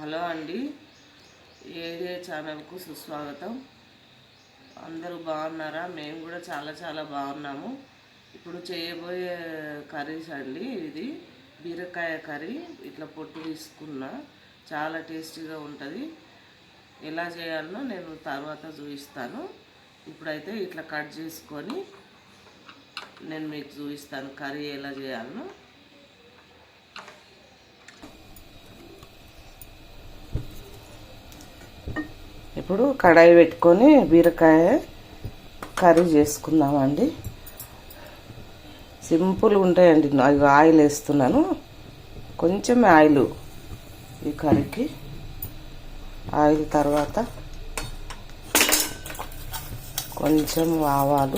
Hello అండి. ఏడే ఛానల్కు సుస్వాగతం. అందరూ బాగున్నారా? మేము కూడా చాలా చాలా బాగున్నాము. ఇప్పుడు చేయబోయే కర్రీస్ అండి ఇది. బీరకాయ కర్రీ. ఇట్లా పొట్టు తీసుకున్నా. చాలా టేస్టీగా ఉంటుంది. ఎలా చేయాలనో నేను తర్వాత చూపిస్తాను. ఇప్పుడైతే ఇట్లా కట్ చేసుకొని నేను మీకు చూపిస్తాను కర్రీ ఎలా చేయాలనో. ఇప్పుడు కడాయి పెట్టుకొని బీరకాయ కర్రీ చేసుకుందామండి. సింపుల్గా ఉంటాయండి. అవి ఆయిల్ వేస్తున్నాను. కొంచెం ఆయిల్ ఈ కర్రీకి. ఆయిల్ తర్వాత కొంచెం ఆవాలు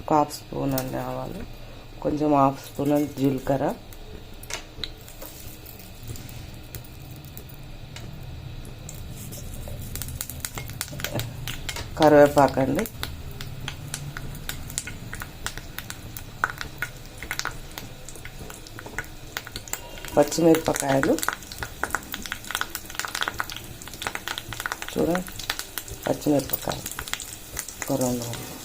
ఒక హాఫ్ స్పూన్ అండి ఆవాలు కొంచెం హాఫ్ స్పూన్ అండి జీలకర్ర. కరివేపాకండి. పచ్చిమిరపకాయలు. చూడండి పచ్చిమిరపకాయలు. ఒక రెండు వందలు.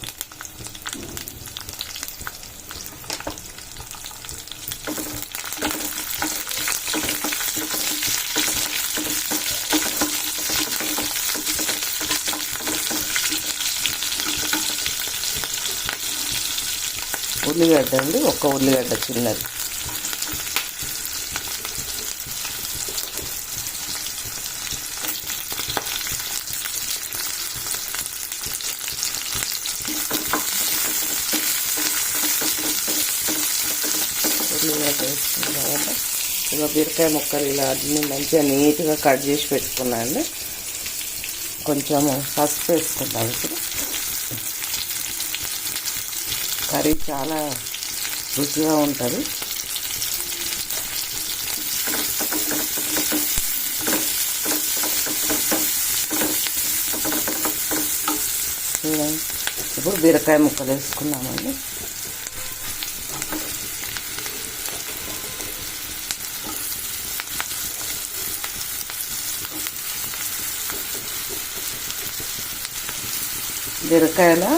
ఉల్లిగడ్డ అండి ఒక్క ఉల్లిగడ్డ చిన్నది. ఉల్లిగడ్డ వేసుకున్న తర్వాత ఇక బీరకాయ ముక్కలు ఇలా అన్ని మంచిగా నీట్గా కట్ చేసి పెట్టుకున్నాను. అండి కొంచెం పసుపు వేసుకుంటాను ఇప్పుడు. కర్రీ చాలా రుచిగా ఉంటుంది. చూడండి. ఇప్పుడు బీరకాయ ముక్కలు వేసుకున్నామండి బీరకాయలో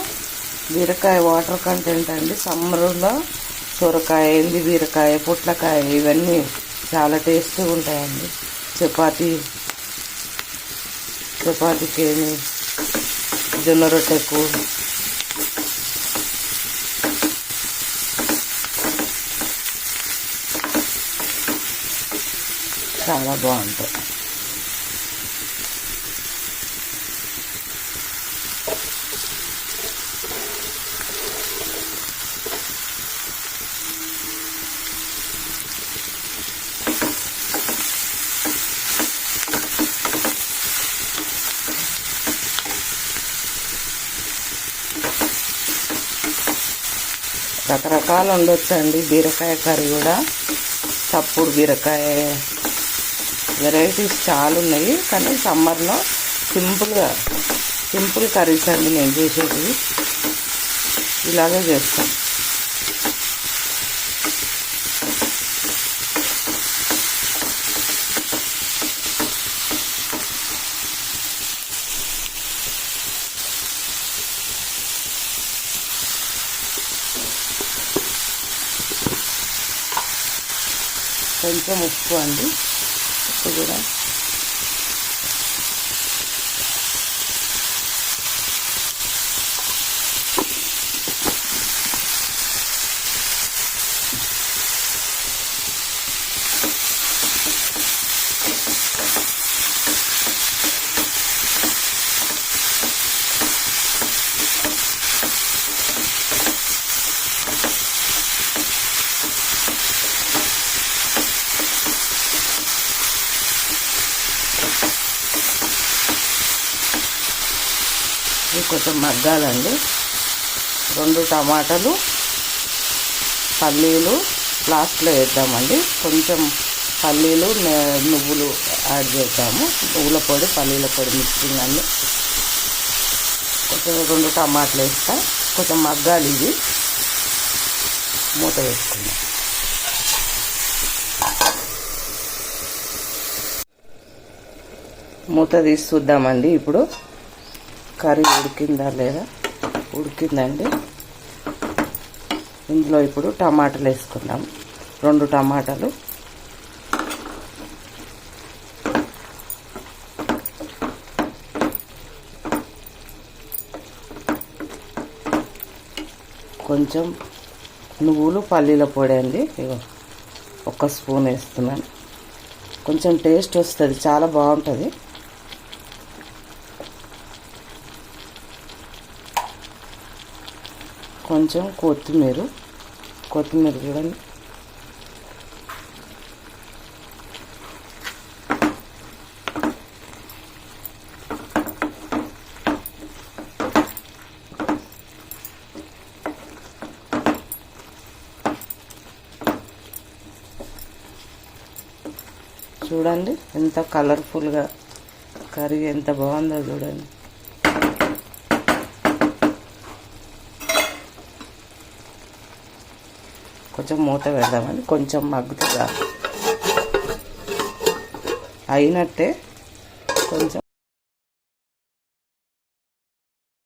బీరకాయ వాటర్ కంటెంట్ అండి. సమ్మర్లో సొరకాయ ఎండి బీరకాయ పొట్లకాయ ఇవన్నీ చాలా టేస్ట్ ఉంటాయండి. చపాతీ చపాతీకేమి జొన్న రొట్టెకు చాలా బాగుంటాయి. రకరకాలు ఉండొచ్చండి. బీరకాయ కర్రీ కూడా. చప్పుడు బీరకాయ వెరైటీస్ చాలా ఉన్నాయి. కానీ సమ్మర్లో సింపుల్గా సింపుల్ కర్రీస్ అండి నేను చేసేది. ఇలాగే చేస్తాను కొంచెం ఉప్పు అండి. ఉప్పు కూడా. ఇది కొంచెం మగ్గాలండి. రెండు టమాటాలు పల్లీలు లాస్ట్లో వేద్దామండి. కొంచెం పల్లీలు నువ్వులు యాడ్ చేద్దాము. నువ్వుల పొడి పల్లీల పొడి మిక్సింగ్ అన్ని. కొంచెం రెండు టమాటాలు వేస్తా. కొంచెం మగ్గాలి ఇది. మూత వేసుకుందాం. మూత తీసి చూద్దామండి ఇప్పుడు. కర్రీ ఉడికిందా లేదా? ఉడికిందండి. ఇందులో ఇప్పుడు టమాటాలు వేసుకుందాం. రెండు టమాటాలు. కొంచెం నువ్వులు పల్లీల పొడి అండి. ఒక స్పూన్ వేస్తున్నాను. కొంచెం టేస్ట్ వస్తుంది చాలా బాగుంటుంది. కొంచెం కొత్తిమీర కొత్తిమీర చూడండి. చూడండి ఎంత కలర్ఫుల్గా కర్రీ ఎంత బాగుందో చూడండి. కొంచెం మూత పెడదామని కొంచెం మగ్గుతుందా? అయినట్టే కొంచెం